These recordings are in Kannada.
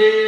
ನೋಡಿ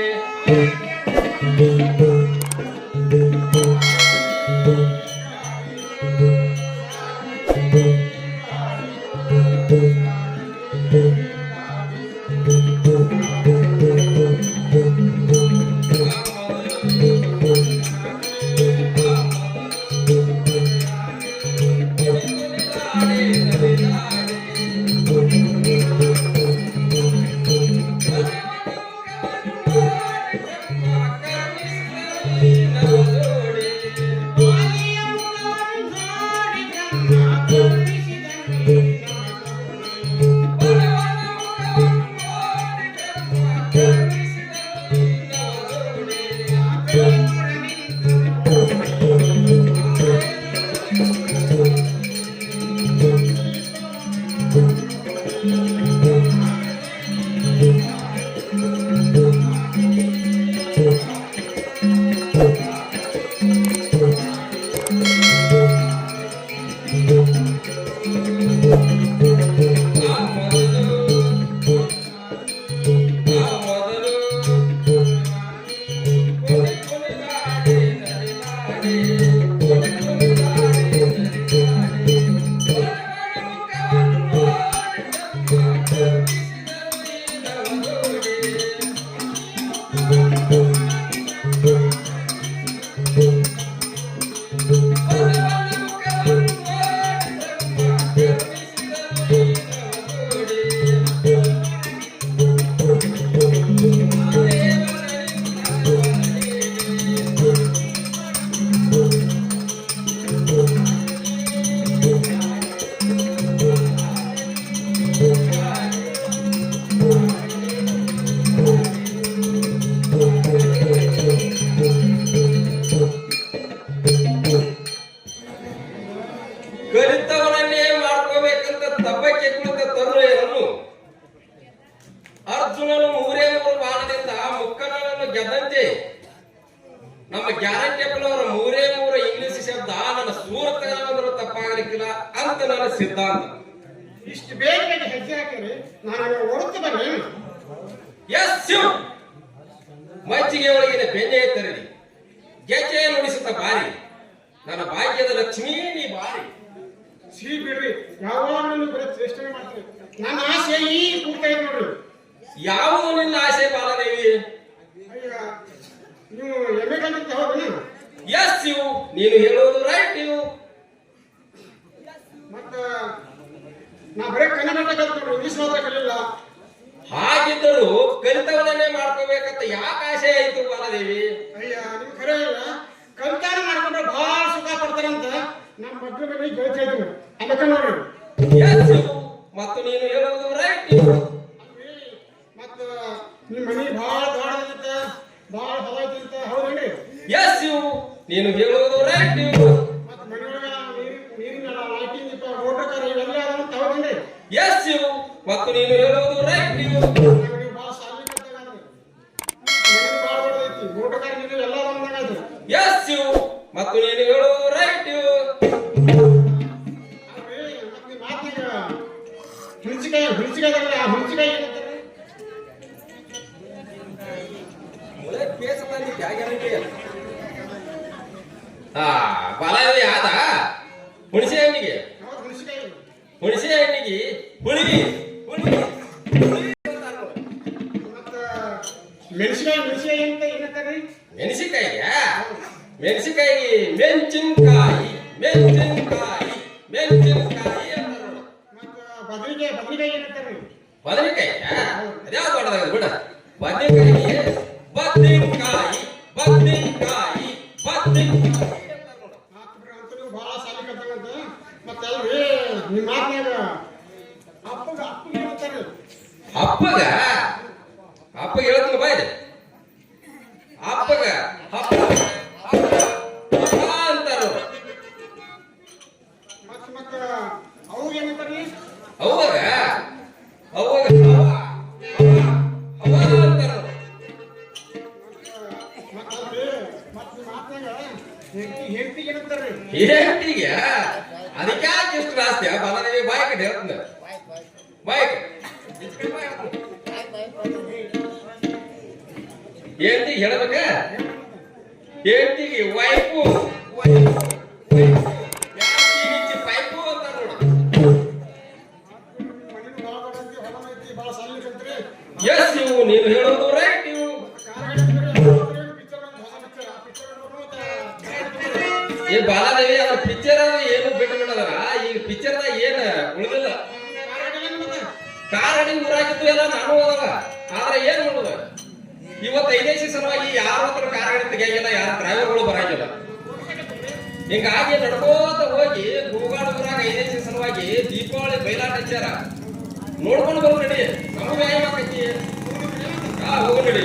ಕಲಿತವನನ್ನೇ ಮಾಡ್ಕೋಬೇಕಂತ ತಪ್ಪಕ್ಕೆ ಕುಳಿತ ತರುಣರನ್ನು ಅರ್ಜುನನು ಮೂರೇ ಮೂರು ಬಾಣದಿಂದ ಮುಕ್ಕನನ್ನು ಗೆದ್ದಂತೆ ನಮ್ಮ ಗ್ಯಾರಂಟಿಯಪ್ಪನವರ ಮೂರೇ ಮೂರು ಇಂಗ್ಲಿಷ್ ಶಬ್ದ ನನ್ನ ಸೂರತನಂದರೂ ತಪ್ಪಾಗಲಿಕ್ಕಿಲ್ಲ ಅಂತ ನನ್ನ ಸಿದ್ಧಾಂತ. ಇಷ್ಟು ಬೇಗ ಹೆಜ್ಜೆ ಹಾಕಿದ್ರೆ ನಾನು ಹೊರತು ಬನ್ನಿ ಎಸ್ ಶಿವ್ ಮಜ್ಜಿಗೆ ಒಳಗಿನ ಬೆಣ್ಣೆ ತರಲಿ. ಗೆಜ್ಜೆ ನುಡಿಸುತ್ತ ಬಾರಿ. ನನ್ನ ಭಾಗ್ಯದ ಲಕ್ಷ್ಮೀ ನೀ ಬಾರಿ. ಸಿಹಿ ಬಿಡ್ರಿ. ಯಾವಾಗಲೂ ಬರೀ ಚೇಷ್ಟನೆ ಮಾಡ್ತೀವಿ ನನ್ನ ಆಸೆ ಈ ಕೂಡ್ತಾ ಇದೆ ನೋಡ್ರಿ. ಯಾವುದು ನಿನ್ನ ಆಸೆ ಬಾಲದೇವಿ ಅಯ್ಯ ನೀವು ಎಮ್ಮೆ ಕಂಡಿದ್ದ ಹೌದು ಎಸ್ ಯು ನೀನು ಹೇಳೋದು ರೈಟ್ ನೀವು ಮತ್ತ ನಾ ಬರೀ ಕನ್ನಡ ಕಲ್ತು ನೋಡ್ರಿ ಇಂಗ್ಲಿಷ್ ಮಾತ್ರ ಕಲಿಲ್ಲ. ಹಾಗಿದ್ದರೂ ಕಲಿತವನನ್ನೇ ಮಾಡ್ಕೋಬೇಕಂತ ಯಾಕೆ ಆಸೆ ಆಯ್ತು ಬಾಲದೇವಿ ಅಯ್ಯ ನೀವು ಖರೆ ಇಲ್ಲ. ಕಲ್ತಾನ ಮಾಡ್ಕೊಂಡ್ರೆ ಬಹಳ ಸುಖ ಪಡ್ತಾರಂತ. ನಮ್ಮ ಮದ್ವೆ ಮನೆ ಗೆಳತಿ ಇದ್ರು ಅದಕ್ಕೆ ನೋಡ್ರಿ ಮತ್ತು ನೀನು ಹೇಳುವುದು ರೈಟ್ ಮತ್ತ ನಿಮ್ಮ ಮನೆ ಬಹಳ ದೊಡ್ಡದಿತ್ತ ಬಹಳ ಹವಾಯ್ತಿಂತ ಹೌದೇನ್ರಿ ಎಸ್ ಯು ನೀನು ಹೇಳೋದು ರೈಟ್ ನೀವು ಮತ್ತು ಮನೆಯೊಳಗ ನೀರಿನ ಲೈಟಿಂಗ್ ಇತ್ತ ಮೋಟರ್ ಕಾರ್ ಇವೆಲ್ಲ ಹೌದೇನ್ರಿ ಎಸ್ ಶಿವ್ ಮತ್ತು ನೀನು ಹೇಳುವುದು ರೈಟ್ ನೀವು ಹುಣಸಿಕಾಯಿ ಹುಣಸಿಕಾಯಿ बदिंगाई बदिंगाई बदिंगाई ಹೇಳ್ತೀಯ? ಅದಕ್ಕೆ ಇಷ್ಟು ರಾಸ್ತಿ ಬಾಲಾದೇವಿ ಬಾಯ್ ಕಡೆ ಹೇಳ್ತಂದ ಹೇಳ್ತಿ ಹೇಳ್ಬೇಕ? ಹೇಳ್ತೀವಿ ವೈಫು. ಪೈಪು ಎಸ್ ಇವು ನೀನು ಹೇಳೋದು ಈ ಬಾಲಾದೇವಿ ಅದ ಪಿಕ್ಚರ್ ಏನು ಬಿಟ್ಟು ಬಿಡದರ ಈ ಪಿಕ್ಚರ್ ದಾಗ ಏನ ಉಳಿದಿಲ್ಲ. ಕಾರ್ ಅಡಿ ಊರಾಗಿದ್ದು ಎಲ್ಲ ನಾನು ಹೋದಾಗ ಆದ್ರೆ ಏನ್ ಮಾಡುದ ಇವತ್ತು ಐದೇಶಿ ಸಲುವಾಗಿ ಯಾರ ಹತ್ರ ಕಾರ್ ಅಡಿ ತೆಗಿಯಾಗಿಲ್ಲ, ಯಾರ ಡ್ರೈವರ್ಗಳು ಬರಂಗಿಲ್ಲ. ಹಿಂಗಾಗಿ ನಡ್ಕೋತ ಹೋಗಿ ಗುರುಗಾಡ ಊರಾಗ ಐದೇಶಿ ಸಲುವಾಗಿ ದೀಪಾವಳಿ ಬೈಲಾಟ ಹಚ್ಚಾರ ನೋಡ್ಕೊಂಡು ಬರ್ಬೇಡಿ ನಮ್ಗೆ ವ್ಯಾಯಾಮ ಆಕೈತಿ ಹೋಗಿ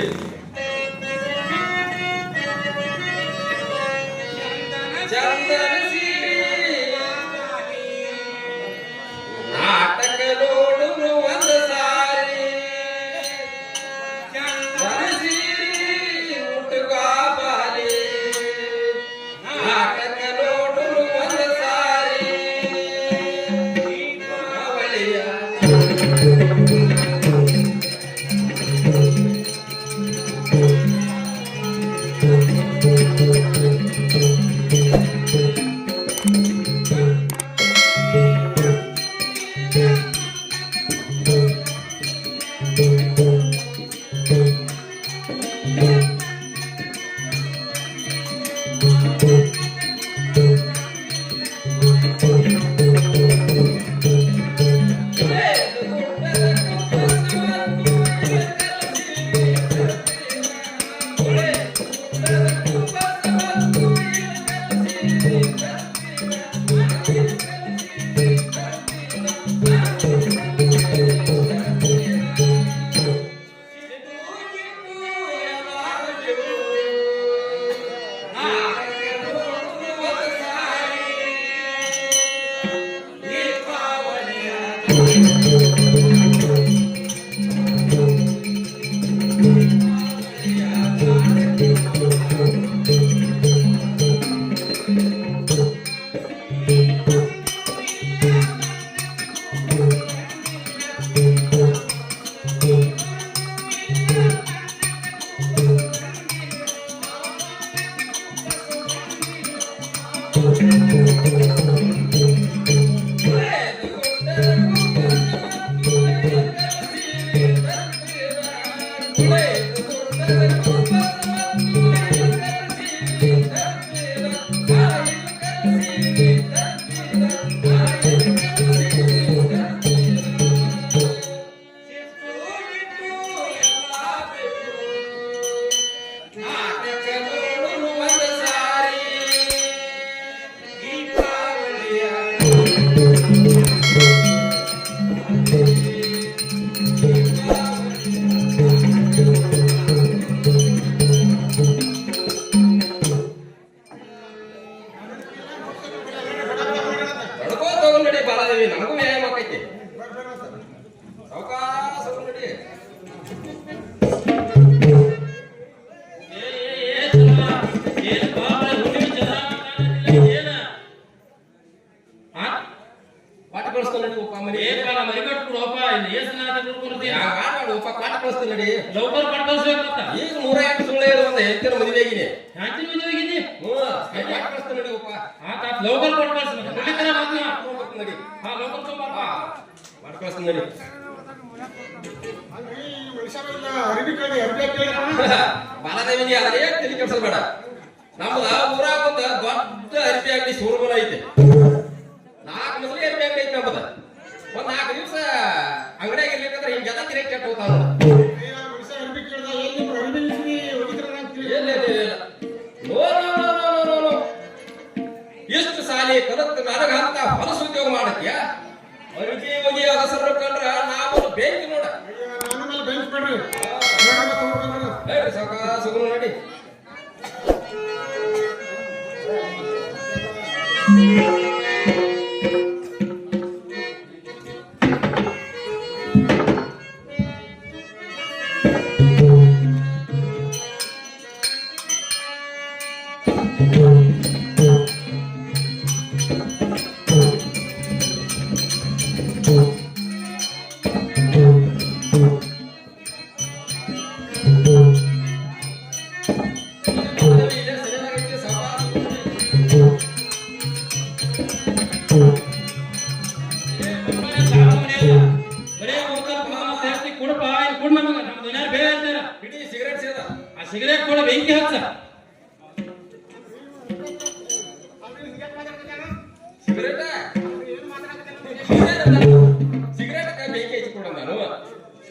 ಬಾಲದೇವಿನಿ ಅದೇ ತಲೆ ಕೆಡಿಸಲ್ಬೇಡ ನಮ್ದ ಊರಾಗ ಒಂದು ದೊಡ್ಡ ಅರಿಬಿ ಅಂಗಡಿ ಸೂರ್ಬಲ ಐತೆ. ಸಿಗರೇಟ್ ಕೂಡ ಬೆಂಕಿ ಹಚ್ಚ. ಸಿಗರೇಟ್? ಸಿಗರೇಟ್ ಬೆಂಕಿ ಹಚ್ಚಿ ಕೊಡ ನಾನು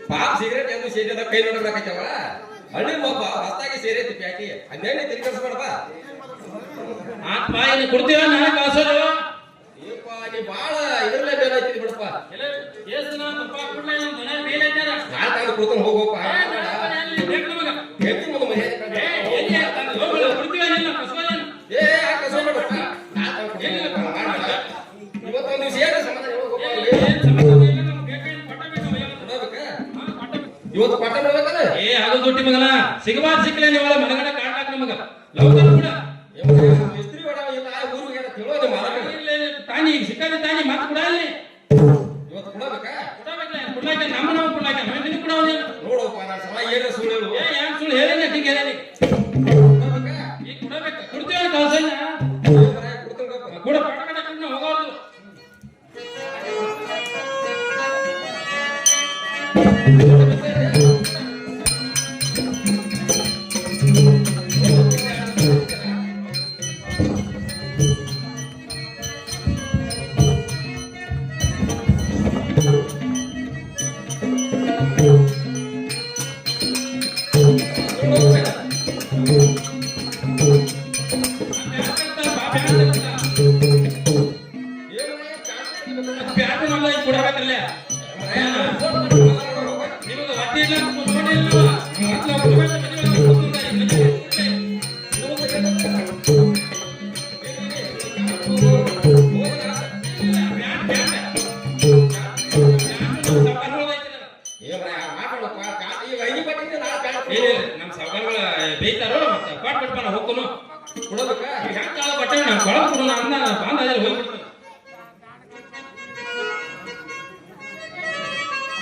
ಪಾಪ ಸಿಗರೇಟ್ ಎಂದು ಸೇರಿದ ಕೈ ನೋಡಬೇಕಾಯ್ತವ ಅಲ್ಲಿ ಒಬ್ಬ ಹೊಸ್ತಾಗಿ ಸೇರೈತಿ ಪ್ಯಾಕಿ. ಹನ್ನೆರಡು ತಿರುಗಿಸ್ಬಾರ್ದ ಆ ಪಾಯಿನ ಕೊಡ್ತೀವ ನಾನು ಕಾಸೋದು ಬಾಳ ಬಿಡಪ್ಪ. ನಮ್ಮ ಮೇಲೆ ಹೋಗೋಪ್ಪ 啥也得输嘞路。ನಾನು ಹೋಗ್ತಾನು ಕೊಡೋದಕ್ಕ ಹೆಂಗಾಳ ಬಟ್ಟೆ ನಾನು ಕೊಳಕ್ ಕೊಡೋಣ ಅನ್ನ ಬಾಂಧಾಜಲ್ಲಿ ಹೋಗ್ಬಿಡ್ತಾನೆ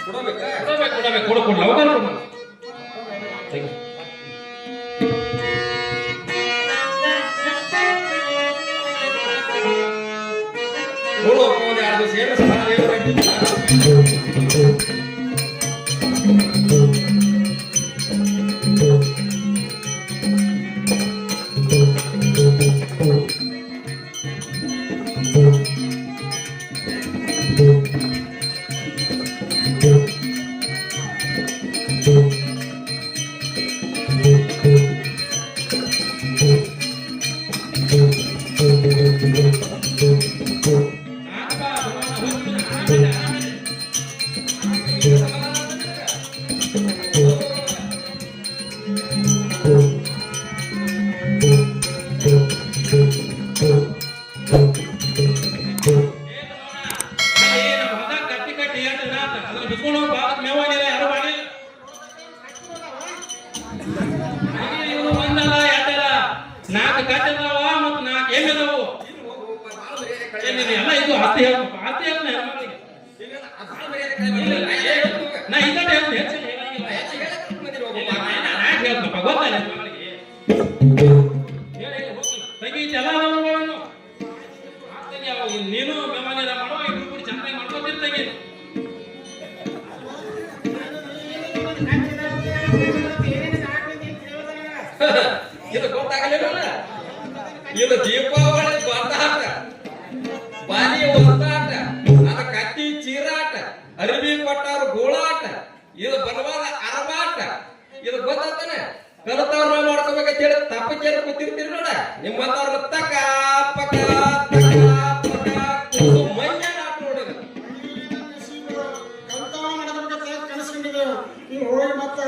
ಕೊಡಬೇಕಾ? ಕೊಡಬೇಕು ಕೊಡಬೇಕು. ಕೊಡು ಕೊಡು. ಅವಾಗ ಕೊಡು ತೆಗೆ. ನೋಡು ಒಂದು ಎರಡು ಸೇರಿಸಿ ಏನು ಹೋದಾಗ ಕಟ್ಟಿ ಕಟ್ಟಿ ಏನು ಅದ್ರ ಬಿಸ್ಕೊಂಡು ಹೋಗಿ ಬಾಳ ಮೇವ ಇದು ದೀಪಾವಳಿ ಬಂದಾಟ ಬಾನಿ ಒದ್ದಾಟ ಅದ ಕಟ್ಟಿ ಚೀರಾಟ ಅರಿವಿ ಕೊಟ್ಟವ್ರ ಗೋಳಾಟ ಇದು ಬಲವಾದ ಅರಬಾಟ ಇದು ಗೊತ್ತಾಗ್ತಾನೆ ಕಲತಾವ್ರ ಮಾಡ್ಕೋಬೇಕಂತ ಹೇಳಿ ತಪ್ಪಿಗೆ ಕೂತಿರ್ತೀರಿ ನೋಡ ನಿಮ್ಮಂತವ್ರ ತಕ ಪಕ ಹೋಗಿ ಮತ್ತೆ